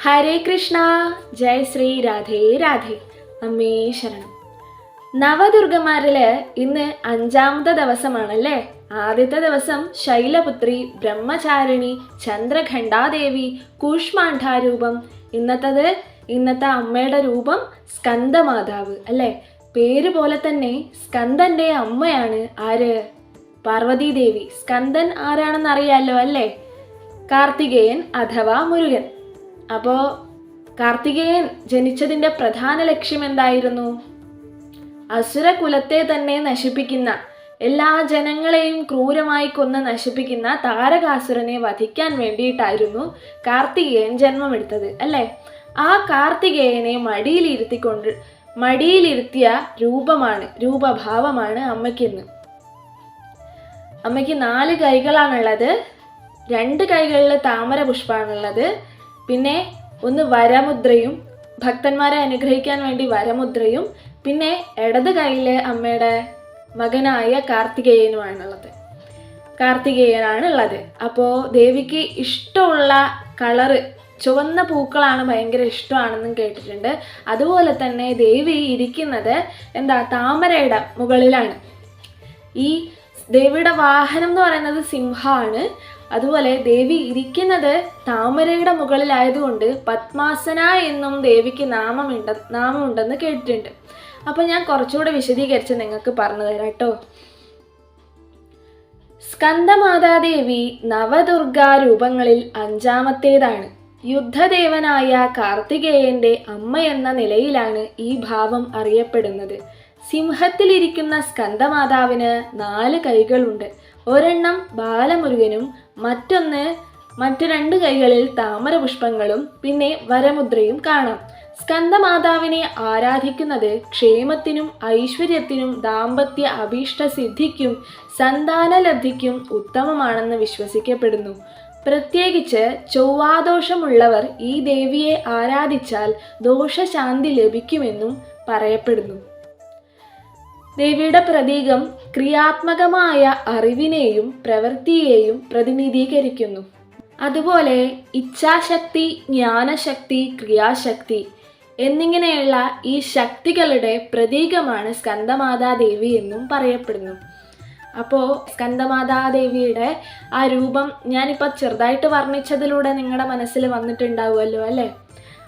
ഹരേ കൃഷ്ണ. ജയ ശ്രീ രാധേ രാധേ. അമ്മേ ശരണം. നവദുർഗമാരിൽ ഇന്ന് അഞ്ചാമത്തെ ദിവസമാണല്ലേ? ആദ്യത്തെ ദിവസം ശൈലപുത്രി ബ്രഹ്മചാരിണി ചന്ദ്രഖണ്ഡാദേവി കൂഷ്മാണ്ഡാരൂപം ഇന്നത്തത് ഇന്നത്തെ അമ്മയുടെ രൂപം സ്കന്ദമാതാവ് അല്ലേ? പേര് പോലെ തന്നെ സ്കന്ദന്റെ അമ്മയാണ് ആര്? പാർവതീദേവി. സ്കന്ദൻ ആരാണെന്ന് അറിയാലോ അല്ലേ? കാർത്തികേയൻ അഥവാ മുരുകൻ. അപ്പോൾ കാർത്തികേയൻ ജനിച്ചതിന്റെ പ്രധാന ലക്ഷ്യം എന്തായിരുന്നു? അസുരകുലത്തെ തന്നെ നശിപ്പിക്കുന്ന എല്ലാ ജനങ്ങളെയും ക്രൂരമായി കൊന്ന് നശിപ്പിക്കുന്ന താരകാസുരനെ വധിക്കാൻ വേണ്ടിയിട്ടായിരുന്നു കാർത്തികേയൻ ജന്മമെടുത്തത് അല്ലേ? ആ കാർത്തികേയനെ മടിയിലിരുത്തിക്കൊണ്ട് മടിയിലിരുത്തിയ രൂപമാണ് രൂപഭാവമാണ് അമ്മയ്ക്കിന്ന്. അമ്മയ്ക്ക് നാല് കൈകളാണുള്ളത് രണ്ട് കൈകളിൽ താമര പുഷ്പമാണുള്ളത് പിന്നെ ഒന്ന് വരമുദ്രയും ഭക്തന്മാരെ അനുഗ്രഹിക്കാൻ വേണ്ടി വരമുദ്രയും പിന്നെ ഇടത് കൈയിലെ അമ്മയുടെ മകനായ കാർത്തികേയനുമാണുള്ളത്. കാർത്തികേയനാണ് ഉള്ളത് അപ്പോൾ ദേവിക്ക് ഇഷ്ടമുള്ള കളറ് ചുവന്ന പൂക്കളാണ് ഭയങ്കര ഇഷ്ടമാണെന്നും കേട്ടിട്ടുണ്ട്. അതുപോലെ തന്നെ ദേവി ഇരിക്കുന്നത് എന്താ താമരയുടെ മുകളിലാണ്. ഈ ദേവിയുടെ വാഹനം എന്ന് പറയുന്നത് സിംഹമാണ്. അതുപോലെ ദേവി ഇരിക്കുന്നത് താമരയുടെ മുകളിലായതുകൊണ്ട് പത്മാസന എന്നും ദേവിക്ക് നാമമുണ്ട് നാമമുണ്ടെന്ന് കേട്ടിട്ടുണ്ട്. അപ്പോൾ ഞാൻ കുറച്ചുകൂടെ വിശദീകരിച്ച് നിങ്ങൾക്ക് പറഞ്ഞു തരാം കേട്ടോ. സ്കന്ദമാതാദേവി നവദുർഗാ രൂപങ്ങളിൽ അഞ്ചാമത്തേതാണ്. യുദ്ധദേവനായ കാർത്തികേയന്റെ അമ്മ എന്ന നിലയിലാണ് ഈ ഭാവം അറിയപ്പെടുന്നത്. സിംഹത്തിലിരിക്കുന്ന സ്കന്ദമാതാവിന് നാല് കൈകളുണ്ട്. ഒരെണ്ണം ബാലമുരുകനും മറ്റൊന്ന് മറ്റു രണ്ട് കൈകളിൽ താമര പുഷ്പങ്ങളും പിന്നെ വരമുദ്രയും കാണാം. സ്കന്ദമാതാവിനെ ആരാധിക്കുന്നത് ക്ഷേമത്തിനും ഐശ്വര്യത്തിനും ദാമ്പത്യ അഭീഷ്ട സിദ്ധിക്കും സന്താനലബ്ധിക്കും ഉത്തമമാണെന്ന് വിശ്വസിക്കപ്പെടുന്നു. പ്രത്യേകിച്ച് ചൊവ്വാദോഷമുള്ളവർ ഈ ദേവിയെ ആരാധിച്ചാൽ ദോഷശാന്തി ലഭിക്കുമെന്നും പറയപ്പെടുന്നു. ദേവിയുടെ പ്രതീകം ക്രിയാത്മകമായ അറിവിനെയും പ്രവൃത്തിയെയും പ്രതിനിധീകരിക്കുന്നു. അതുപോലെ ഇച്ഛാശക്തി ജ്ഞാനശക്തി ക്രിയാശക്തി എന്നിങ്ങനെയുള്ള ഈ ശക്തികളുടെ പ്രതീകമാണ് സ്കന്ദമാതാദേവി എന്നും പറയപ്പെടുന്നു. അപ്പോൾ സ്കന്ദമാതാദേവിയുടെ ആ രൂപം ഞാനിപ്പോൾ ചെറുതായിട്ട് വർണിച്ചതിലൂടെ നിങ്ങളുടെ മനസ്സിൽ വന്നിട്ടുണ്ടാവുമല്ലോ അല്ലേ?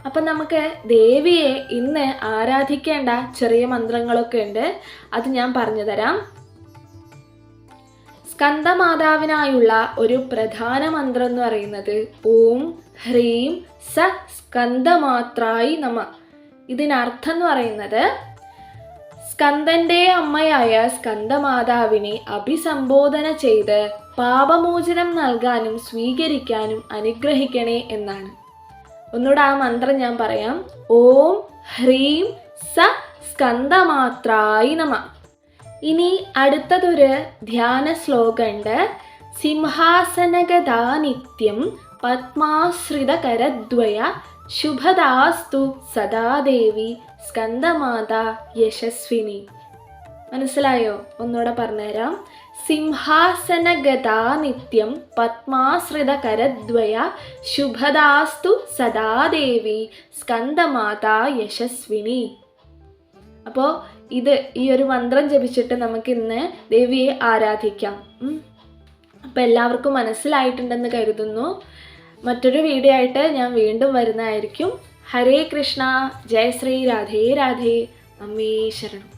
അപ്പം നമുക്ക് ദേവിയെ ഇന്ന് ആരാധിക്കേണ്ട ചെറിയ മന്ത്രങ്ങളൊക്കെ ഉണ്ട്. അത് ഞാൻ പറഞ്ഞു തരാം. സ്കന്ദമാതാവിനായുള്ള ഒരു പ്രധാന മന്ത്രം എന്ന് പറയുന്നത് ഓം ഹ്രീം സ സ്കന്ദമാത്രായി നമ. ഇതിനർത്ഥം എന്ന് പറയുന്നത് സ്കന്ദന്റെ അമ്മയായ സ്കന്ദമാതാവിനെ അഭിസംബോധന ചെയ്ത് പാപമോചനം നൽകാനും സ്വീകരിക്കാനും അനുഗ്രഹിക്കണേ എന്നാണ്. ഒന്നുകൂടെ ആ മന്ത്രം ഞാൻ പറയാം. ഓം ഹ്രീം സ സ്കന്ദമാത്രായി നമ. ഇനി അടുത്തതൊരു ധ്യാന ശ്ലോകമുണ്ട്. സിംഹാസനഗതാ നിത്യം പത്മാശ്രിതകരദ്വയ ശുഭദാസ്തു സദാദേവി സ്കന്ദമാത യശസ്വിനി. മനസ്സിലായോ? ഒന്നുകൂടെ പറഞ്ഞുതരാം. സിംഹാസനഗതാ നിത്യം പത്മാശ്രിതകരദ്വയ ശുഭദാസ്തു സദാദേവി സ്കന്ദമാതാ യശസ്വിനി. അപ്പോൾ ഇത് ഈ ഒരു മന്ത്രം ജപിച്ചിട്ട് നമുക്കിന്ന് ദേവിയെ ആരാധിക്കാം. അപ്പോൾ എല്ലാവർക്കും മനസ്സിലായിട്ടുണ്ടെന്ന് കരുതുന്നു. മറ്റൊരു വീഡിയോ ആയിട്ട് ഞാൻ വീണ്ടും വരുന്നതായിരിക്കും. ഹരേ കൃഷ്ണ. ജയ ശ്രീ. രാധേ രാധേ. അമ്മേ ശരണം.